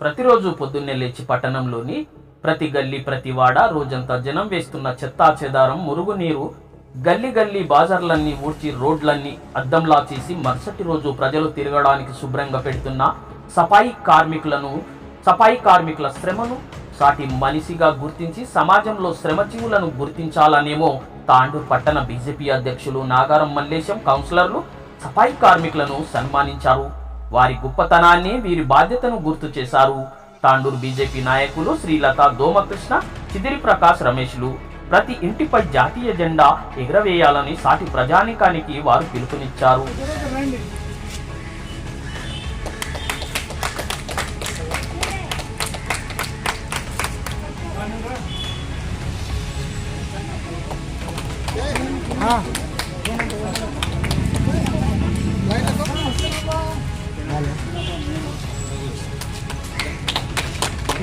ప్రతిరోజు పొద్దున్నే లేచి పట్టణంలోని ప్రతి గల్లీ ప్రతి వాడ రోజంతా జనం వేస్తున్న చెత్తా చెదారం మురుగునీరు గల్లీ గల్లీ బాజార్లన్నీ ఊడ్చి రోడ్లన్నీ అద్దంలా చేసి మరుసటి రోజు ప్రజలు తిరగడానికి శుభ్రంగా పెడుతున్న సఫాయి కార్మికులను సఫాయి కార్మికుల శ్రమను సాటి మనిషిగా గుర్తించి సమాజంలో శ్రమజీవులను గుర్తించాలనేమో తాండూ పట్టణ బీజేపీ అధ్యక్షులు నాగారం మల్లేశం కౌన్సిలర్లు సఫాయి కార్మికులను సన్మానించారు. వారి గొప్పతనాన్ని వీరి బాధ్యతను గుర్తు చేశారు. తాండూరు బీజేపీ నాయకులు శ్రీలత దోమకృష్ణ చిదిరి ప్రకాష్ రమేష్లు ప్రతి ఇంటిపై జాతీయ జెండా ఎగరవేయాలని సాటి ప్రజానికానికి వారు పిలుపునిచ్చారు. リ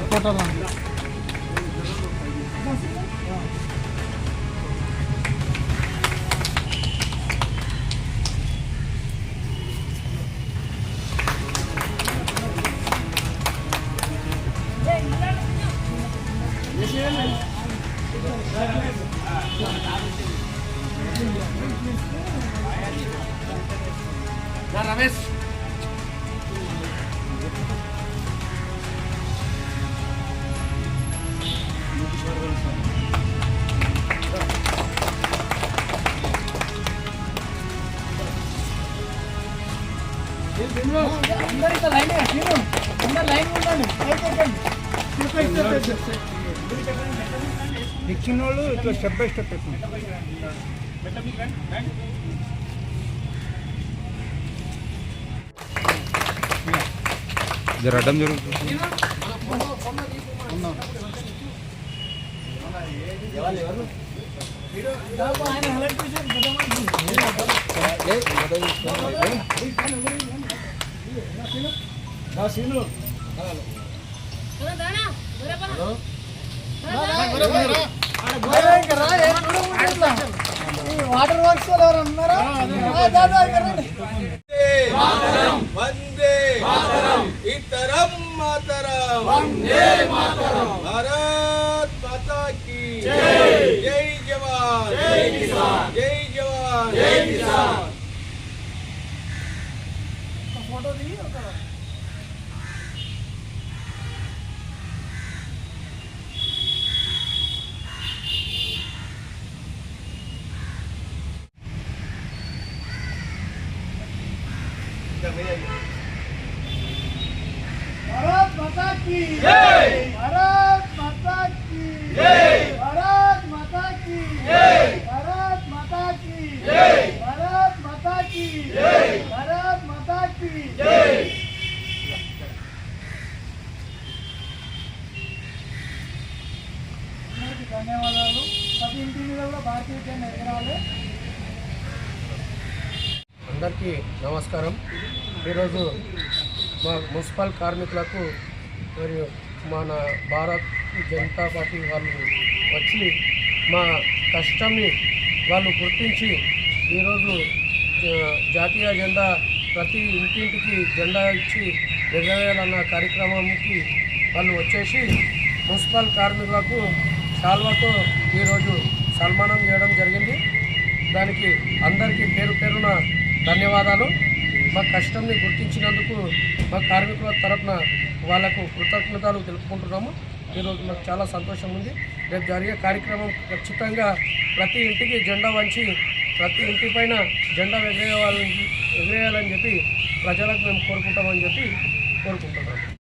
ポーターなんです。La vez ఇచ్చిన వాళ్ళు ఇట్లా స్టెప్ బై స్టెప్ పెట్టండి అడ్డం జరుగుతుంది వాటర్ వర్క్స్ ఎవరు ఉన్నారా? వందే ఇతరం మాతరం. వందే మాతరం. భారత్ మాతా కీ జై. జవాన్. జై కిసాన్. జై జవాన్. జై కిసాన్. ఫోటో దిగి ఒక भारत माता की जय भारत माता की जय भारत माता की जय भारत माता की जय भारत माता की जय भारत माता की जय ధన్యవాదాలు ప్రతి ఇంటి మీద కూడా భారతీయ జెండా ఎగరాలి అందరికీ నమస్కారం. ఈరోజు మా మున్సిపల్ కార్మికులకు మరియు మన భారత్ జనతా పార్టీ వాళ్ళు వచ్చి మా కష్టంని వాళ్ళు గుర్తించి ఈరోజు జాతీయ జెండా ప్రతి ఇంటింటికి జెండా ఇచ్చి ఎగరేయాలన్న కార్యక్రమంకి వాళ్ళు వచ్చేసి మున్సిపల్ కార్మికులకు సాల్వాతో ఈరోజు సన్మానం చేయడం జరిగింది. దానికి అందరికీ పేరు పేరున ధన్యవాదాలు. మా కష్టంని గుర్తించినందుకు మా కార్మికుల తరపున వాళ్ళకు కృతజ్ఞతలు తెలుపుకుంటున్నాము. ఈరోజు మాకు చాలా సంతోషం ఉంది. రేపు జరిగే కార్యక్రమం ఖచ్చితంగా ప్రతి ఇంటికి జెండా వంచి ప్రతి ఇంటి పైన జెండా ఎగరేయాలని ఎగరేయాలని చెప్పి ప్రజలకు మేము కోరుకుంటామని చెప్పి కోరుకుంటున్నాము.